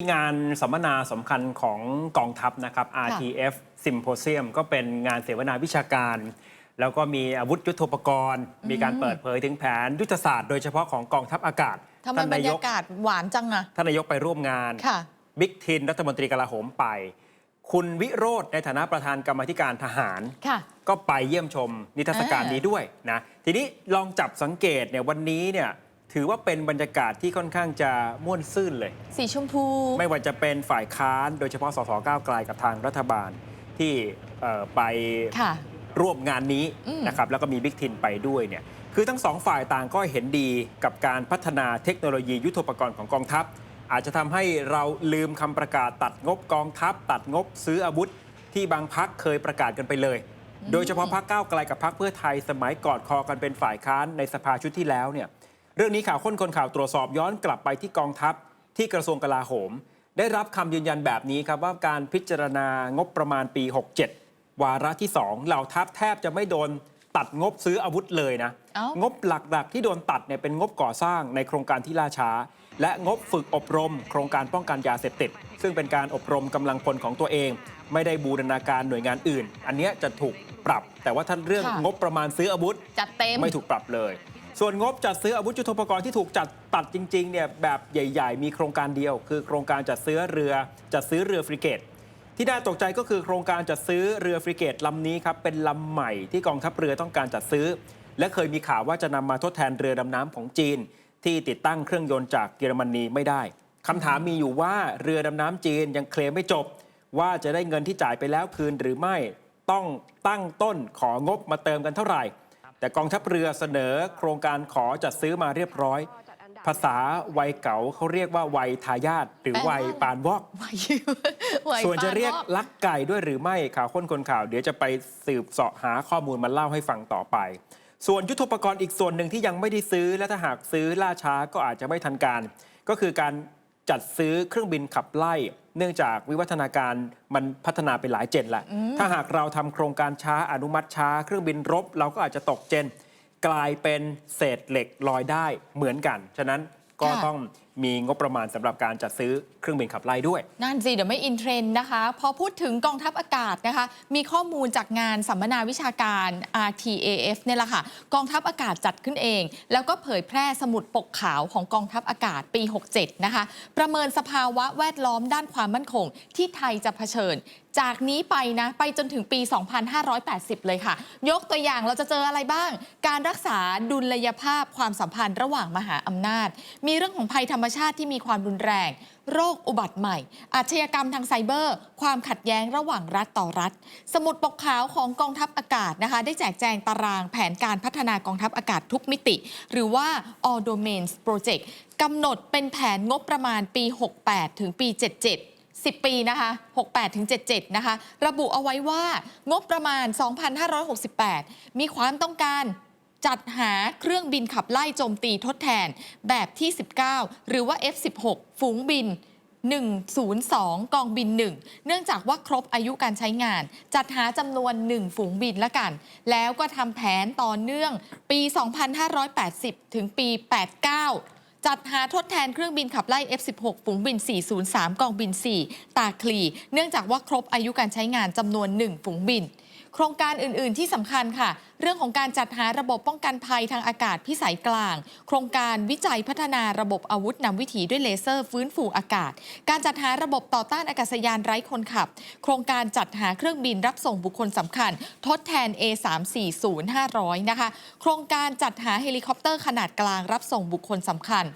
งานสัมมนาสำคัญของกองทัพนะครับ RTF Symposium ก็เป็นงานเสวนาวิชาการ แล้วก็มีอาวุธยุทโธปกรณ์ มีการเปิดเผยถึงแผนยุทธศาสตร์โดยเฉพาะของกองทัพอากาศทำไมท่านบรนารยยากกาศหวานจังอะท่านนายกไปร่วมงานค่ะบิ๊กทินรัฐมนตรีกลาโหมไป คุณวิโรธในฐานะประธานกรรมาธิการทหารค่ะก็ไปเยี่ยมชมนิทรรศการอ่านี้นี้ด้วยนะทีนี้ลองจับสังเกตเนี่ยวันนี้เนี่ย ถือว่าเป็นบรรยากาศที่ค่อนข้างจะม่วนซื่นเลย สีชมพู ไม่ว่าจะเป็นฝ่ายค้านโดยเฉพาะสสก้าวไกลกับทางรัฐบาลที่เอ่อไปค่ะร่วมงานนี้อืมนะครับแล้วก็มีบิ๊กทินไปด้วยเนี่ยคือทั้งสองฝ่ายต่างก็เห็นดีกับการพัฒนาเทคโนโลยียุทโธปกรณ์ของกองทัพ อาจจะทำให้เราลืมคำประกาศตัดงบกองทัพ ตัดงบซื้ออาวุธ ที่บางพักเคยประกาศกันไปเลย โดยเฉพาะพักก้าวไกลกับพักเพื่อไทยสมัยกอดคอกันเป็นฝ่ายค้านในสภาชุดที่แล้วเนี่ย เรื่องนี้ข่าวค้นคนข่าวตรวจสอบย้อนกลับไปที่กองทัพที่กระทรวงกลาโหม ได้รับคำยืนยันแบบนี้ครับว่าการพิจารณางบประมาณปี 67 วาระที่ 2 เหล่าทัพแทบจะไม่โดนตัดงบซื้ออาวุธเลยนะเอ้างบหลักๆ ที่โดนตัดเนี่ยเป็นงบก่อสร้างในโครงการที่ล่าช้า และงบฝึกอบรม โครงการป้องกันยาเสพติด ซึ่งเป็นการอบรมกำลังพลของตัวเอง ไม่ได้บูรณาการหน่วยงานอื่น อันเนี้ยจะถูกปรับ แต่ว่าท่านเรื่องค่ะงบประมาณซื้ออาวุธจัดเต็มไม่ถูกปรับเลย ส่วนงบจัดซื้ออาวุธยุทโธปกรณ์ที่ถูกจัดตัดจริงๆเนี่ยแบบใหญ่ ๆ มีโครงการเดียว คือโครงการจัดซื้อเรือจัดซื้อเรือฟริเกต ที่น่าตกใจก็คือโครงการจัดซื้อเรือฟริเกตลำนี้ครับเป็นลำใหม่ที่กองทัพเรือต้องการจัดซื้อ และเคยมีข่าวว่าจะนำมาทดแทนเรือดำน้ำของจีน ที่ติดตั้งเครื่องยนต์จากเยอรมนีไม่ได้คำถามมีอยู่ว่าเรือดำน้ำจีนยังเคลมไม่จบ ว่าจะได้เงินที่จ่ายไปแล้วคืนหรือไม่ต้องตั้งต้นของบมาเติมกันเท่าไหร่ แต่กองทัพเรือเสนอโครงการขอจัดซื้อมาเรียบร้อย ภาษาวัยเก๋าเขาเรียกว่าวัยทายาทหรือแปลว่าวัยปานวอก ไหวไหวส่วนจะเรียกปานวอกลักไก่ด้วยหรือไม่ข่าวค้นคนข่าว เดี๋ยวจะไปสืบเสาะหาข้อมูลมาเล่าให้ฟังต่อไป ส่วนยุทโธปกรณ์อีกส่วนหนึ่งที่ยังไม่ได้ซื้อและถ้าหากซื้อล่าช้าก็อาจจะไม่ทันการ ก็คือการ จัดซื้อเครื่องบินขับไล่ เนื่องจากวิวัฒนาการมันพัฒนาไปหลายเจนละ ถ้าหากเราทำโครงการช้าอนุมัติช้า เครื่องบินรบ เราก็อาจจะตกเจน กลายเป็นเศษเหล็กลอยได้เหมือนกัน ฉะนั้นก็ค่ะต้อง มีงบประมาณสำหรับการจัดซื้อเครื่องบินขับไล่ด้วย นั่นสิ เดี๋ยวไม่อินเทรนด์นะคะ พอพูดถึงกองทัพอากาศนะคะ มีข้อมูลจากงานสัมมนาวิชาการ RTAF เนี่ยแหละค่ะ กองทัพอากาศจัดขึ้นเอง แล้วก็เผยแพร่สมุดปกขาวของกองทัพอากาศปี 67 นะคะ ประเมินสภาวะแวดล้อมด้านความมั่นคง ที่ไทยจะเผชิญจากนี้ไปนะไปจนถึงปี 2580 เลยค่ะ ยกตัวอย่างเราจะเจออะไรบ้าง การรักษาดุลยภาพความสัมพันธ์ระหว่างมหาอำนาจ มีเรื่องของภัยธรรมชาติที่มีความรุนแรง โรคอุบัติใหม่ อาชญากรรมทางไซเบอร์ ความขัดแย้งระหว่างรัฐต่อรัฐ สมุดปกขาวของกองทัพอากาศนะคะ ได้แจกแจงตารางแผนการพัฒนากองทัพอากาศทุกมิติ หรือว่า all domains project กำหนดเป็นแผนงบประมาณปี 68 ถึงปี 77 10 ปีนะคะ68ถึง77นะคะ ระบุเอาไว้ว่างบประมาณ 2,568 มีความต้องการจัดหาเครื่องบินขับไล่โจมตีทดแทนแบบที่ 19 หรือว่า F16 ฝูงบิน 102 กองบิน 1 เนื่องจากว่าครบอายุการใช้งาน จัดหาจำนวน 1 ฝูงบินละกัน แล้วก็ทำแผนต่อเนื่องปี 2580 ถึงปี 89 จัดหาทดแทนเครื่องบินขับไล่ F16 ฝูงบิน 403 กองบิน 4 ตาคลี เนื่องจากว่าครบอายุการใช้งานจำนวน 1 ฝูงบิน โครงการอื่น ๆ ที่สำคัญค่ะ เรื่องของการจัดหาระบบป้องกันภัยทางอากาศพิสัยกลาง โครงการวิจัยพัฒนาระบบอาวุธนำวิถีด้วยเลเซอร์ฟื้นฟูอากาศ การจัดหาระบบต่อต้านอากาศยานไร้คนขับ โครงการจัดหาเครื่องบินรับส่งบุคคลสำคัญ ทดแทน A340-500 นะคะ โครงการจัดหาเฮลิคอปเตอร์ขนาดกลางรับส่งบุคคลสำคัญ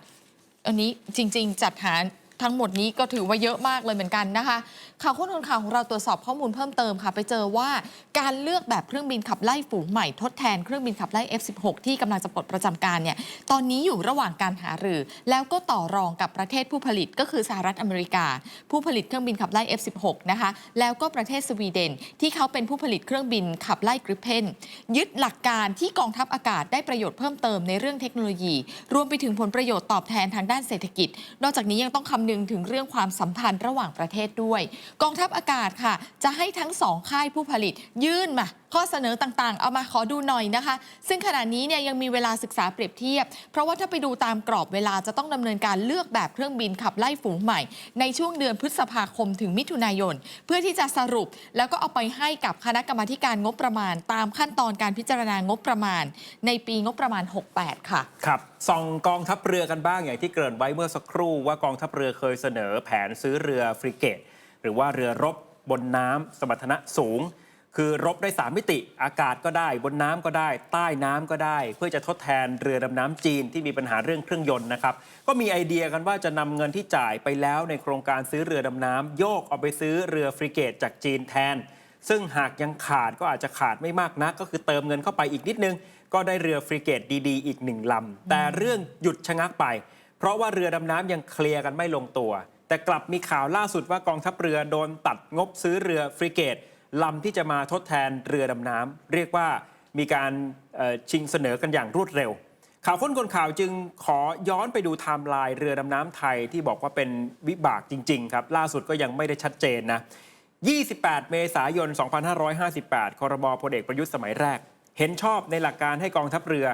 อันนี้จริง ๆ จัดหา ทั้งหมดนี้ก็ถือว่าเยอะมากเลยเหมือนกันนะคะข่าวข้อมูลข่าวของเราตรวจสอบข้อมูลเพิ่มเติมค่ะ ไปเจอว่าการเลือกแบบเครื่องบินขับไล่ฝูงใหม่ทดแทนเครื่องบินขับไล่ F16 ที่กำลังจะปลดประจำการเนี่ยตอนนี้อยู่ระหว่างการหารือ แล้วก็ต่อรองกับประเทศผู้ผลิตก็คือสหรัฐอเมริกา ผู้ผลิตเครื่องบินขับไล่ F16 นะคะแล้วก็ประเทศสวีเดน ที่เขาเป็นผู้ผลิตเครื่องบินขับไล่กริปเพนยึดหลักการที่กองทัพอากาศได้ประโยชน์เพิ่มเติมในเรื่องเทคโนโลยี รวมไปถึงผลประโยชน์ตอบแทนทางด้านเศรษฐกิจ นอกจากนี้ยังต้องคำนึงถึงเรื่องความสัมพันธ์ระหว่างประเทศด้วย กองทัพอากาศค่ะ จะให้ทั้งสองค่ายผู้ผลิตยื่นมา ข้อเสนอต่างๆ เอามาขอดูหน่อยนะคะ ซึ่งขณะนี้เนี่ยยังมีเวลาศึกษาเปรียบเทียบ เพราะว่าถ้าไปดูตามกรอบเวลาจะต้องดำเนินการเลือกแบบเครื่องบินขับไล่ฝูงใหม่ ในช่วงเดือนพฤษภาคมถึงมิถุนายน เพื่อที่จะสรุปแล้วก็เอาไปให้กับคณะกรรมาการงบประมาณ ตามขั้นตอนการพิจารณางบประมาณ ในปีงบประมาณ 68 ค่ะ ครับส่องกองทัพเรือกันบ้างอย่างที่เกริ่นไว้เมื่อสักครู่ว่ากองทัพเรือเคยเสนอแผนซื้อเรือฟริเกต หรือว่าเรือรบบนน้ำสมรรถนะสูง คือรบได้ 3 มิติอากาศก็ได้ บนน้ำก็ได้ ใต้น้ำก็ได้ เพื่อจะทดแทนเรือดำน้ำจีนที่มีปัญหาเรื่องเครื่องยนต์นะครับ ก็มีไอเดียกันว่าจะนำเงินที่จ่ายไปแล้วในโครงการซื้อเรือดำน้ำโยกเอาไปซื้อเรือฟริเกตจากจีนแทน ซึ่งหากยังขาดก็อาจจะขาดไม่มากนัก ก็คือเติมเงินเข้าไปอีกนิดนึง ก็ได้เรือฟริเกตดีๆ อีกหนึ่งลำแต่เรื่องหยุดชะงักไป เพราะว่าเรือดำน้ำยังเคลียร์กันไม่ลงตัว แต่กลับมีข่าวล่าสุดว่ากองทัพเรือโดนตัดงบซื้อเรือฟริเกต ลำที่จะมาทดแทนเรือดำน้ำเรียกว่ามีการชิงเสนอกันอย่างรวดเร็ว ข่าวค้นคนข่าวจึงขอย้อนไปดูไทม์ไลน์เรือดำน้ำไทยที่บอกว่าเป็นวิบากจริง ๆ ครับ ล่าสุดก็ยังไม่ได้ชัดเจนนะ 28 เมษายน 2558 ครมพลเอกประยุทธ์สมัยแรก เห็นชอบในหลักการให้กองทัพเรือ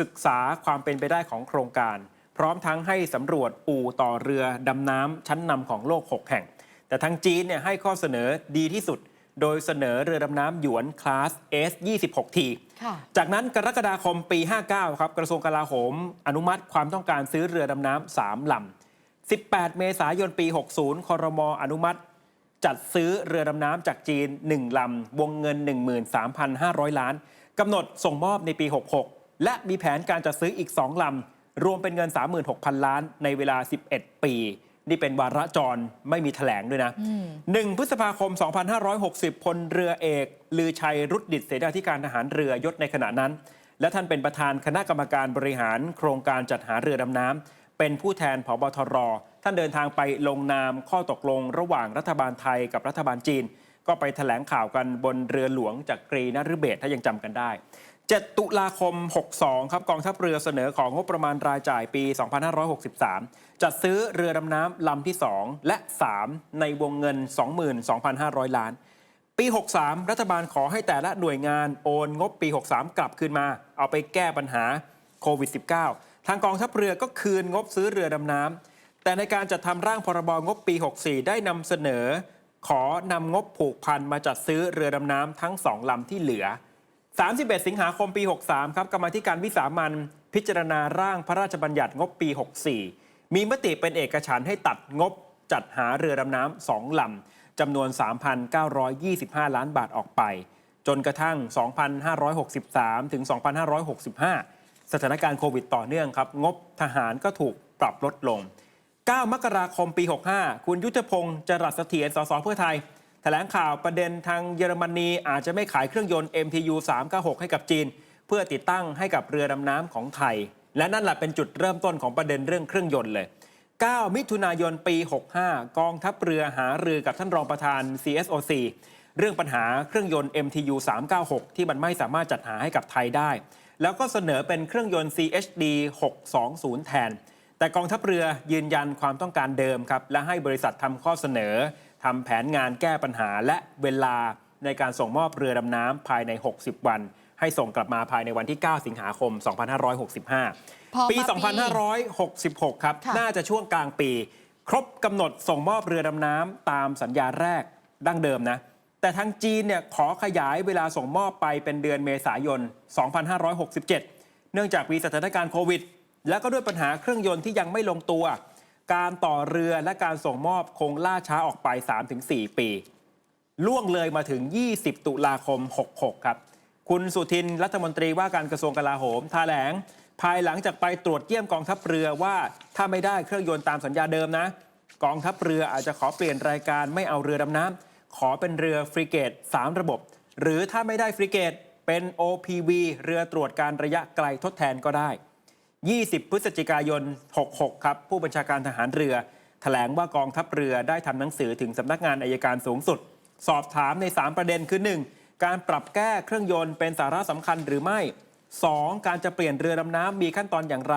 ศึกษาความเป็นไปได้ของโครงการ พร้อมทั้งให้สำรวจอู่ต่อเรือดำน้ำชั้นนำของโลก 6 แห่ง แต่ทางจีนเนี่ยให้ข้อเสนอดีที่สุด โดยเสนอเรือดำน้ำหยวนคลาส S26T ค่ะจากนั้นกรกฎาคมปี 59 ครับ กระทรวงกลาโหม อนุมัติความต้องการซื้อเรือดำน้ำ3ลำ 18 เมษายนปี 60 ครม อนุมัติ จัดซื้อเรือดำน้ำจากจีน 1 ลำ วงเงิน 13,500 ล้านกำหนดส่งมอบในปี 66 และมีแผนการจัดซื้ออีก 2 ลำ รวมเป็นเงิน 36,000 ล้านในเวลา 11 ปี นี่เป็นวาระจรไม่มีแถลงด้วยนะ 1 พฤษภาคม 2560 พลเรือเอก ลือชัยรุดดิตเสนาธิการทหารเรือยศในขณะนั้น และท่านเป็นประธานคณะกรรมการบริหารโครงการจัดหาเรือดำน้ำเป็นผู้แทนผบทร ท่านเดินทางไปลงนามข้อตกลงระหว่างรัฐบาลไทยกับรัฐบาลจีน ก็ไปแถลงข่าวกันบนเรือหลวงจากกรีนฤเบศรถ้ายังจำกันได้ 7 ตุลาคม 62 ครับกองทัพเรือเสนอของงบประมาณรายจ่ายปี 2563 จัดซื้อเรือดำน้ำลำที่ 2 และ 3 ในวงเงิน 22,500 ล้าน ปี 63 รัฐบาลขอให้แต่ละหน่วยงานโอนงบปี 63 กลับคืนมา เอาไปแก้ปัญหาโควิด -19 ทางกองทัพเรือก็คืนงบซื้อเรือดำน้ำแต่ในการจัดทำร่างพรบงบปี 64 ได้นำเสนอ ขอนำงบผูกพันมาจัดซื้อเรือดำน้ำทั้งสองลำที่เหลือ 31 สิงหาคมปี 63 ครับกรรมาธิการวิสามันพิจารณาร่างพระราชบัญญัติงบปี 64 มีมติเป็นเอกฉันให้ตัดงบจัดหาเรือดำน้ำสองลำจำนวน 3,925 ล้านบาทออกไป จนกระทั่ง 2,563 ถึง 2,565 สถานการณ์โควิดต่อเนื่องครับ งบทหารก็ถูกปรับลดลง 9 มกราคมปี 65 คุณยุทธพงศ์จรัสเสถียรสสเพื่อไทย ถลงข่าวประเด็นทางเยอรมนีอาจจะไม่ขายเครื่องยนต์ MTU 396 ให้กับจีน เพื่อติดตั้งให้กับเรือดำน้ำของไทย และนั่นแหละเป็นจุดเริ่มต้นของประเด็นเรื่องเครื่องยนต์เลย 9 มิถุนายนปี 65 กองทัพเรือหารือกับท่านรองประธาน CSOC เรื่องปัญหาเครื่องยนต์ MTU 396 ที่มันไม่สามารถจัดหาให้กับไทยได้ แล้วก็เสนอเป็นเครื่องยนต์ CHD 620 แทน แต่กองทัพเรือยืนยันความต้องการเดิมครับ และให้บริษัททำข้อเสนอ ทำแผนงานแก้ปัญหาและเวลาในการส่งมอบเรือดำน้ำภายใน 60 วัน ให้ส่งกลับมาภายในวันที่ 9 สิงหาคม 2565พอมาปีปี 2566 ครับค่ะน่าจะช่วงกลางปี ครบกำหนดส่งมอบเรือดำน้ำตามสัญญาแรกดั้งเดิมนะ แต่ทางจีนเนี่ยขอขยายเวลาส่งมอบไปเป็นเดือนเมษายน 2567 เนื่องจากมีสถานการณ์โควิด และก็ด้วยปัญหาเครื่องยนต์ที่ยังไม่ลงตัว การต่อเรือและการส่งมอบคงล่าช้าออกไป 3-4 ปี ล่วงเลยมาถึง 20 ตุลาคม 66 ครับ คุณสุทินรัฐมนตรีว่าการกระทรวงกลาโหมแถลง ภายหลังจากไปตรวจเยี่ยมกองทัพเรือว่าถ้าไม่ได้เครื่องยนต์ตามสัญญาเดิมนะ กองทัพเรืออาจจะขอเปลี่ยนรายการไม่เอาเรือดำน้ำขอเป็นเรือฟริเกต 3 ระบบ หรือถ้าไม่ได้ฟริเกตเป็น OPV เรือตรวจการระยะไกลทดแทนก็ได้ 20 พฤศจิกายน 66 ครับ ผู้บัญชาการทหารเรือแถลงว่ากองทัพเรือได้ทำหนังสือถึงสำนักงานอายการสูงสุด สอบถามใน 3 ประเด็นคือ 1. การปรับแก้เครื่องยนต์เป็นสาระสำคัญหรือไม่ 2. การจะเปลี่ยนเรือดำน้ำมีขั้นตอนอย่างไร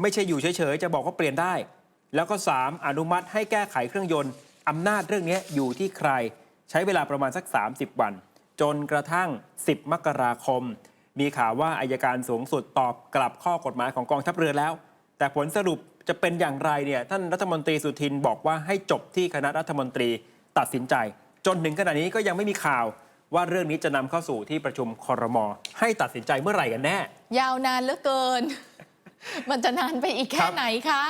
ไม่ใช่อยู่เฉยๆ จะบอกว่าเปลี่ยนได้ แล้วก็ 3. อนุมัติให้แก้ไขเครื่องยนต์อำนาจเรื่องนี้อยู่ที่ใคร ใช้เวลาประมาณสัก 30 วัน จนกระทั่ง 10 มกราคม มีข่าวว่าอายการสูงสุดตอบกลับข้อกฎหมายของกองทัพเรือแล้ว แต่ผลสรุปจะเป็นอย่างไรเนี่ยท่านรัฐมนตรีสุทินบอกว่าให้จบที่คณะรัฐมนตรีตัดสินใจ จนถึงขณะนี้ก็ยังไม่มีข่าวว่าเรื่องนี้จะนำเข้าสู่ที่ประชุมครมให้ตัดสินใจเมื่อไหร่กันแน่ ยาวนานเหลือเกิน มันจะนานไปอีกคแค่รับไหนคะ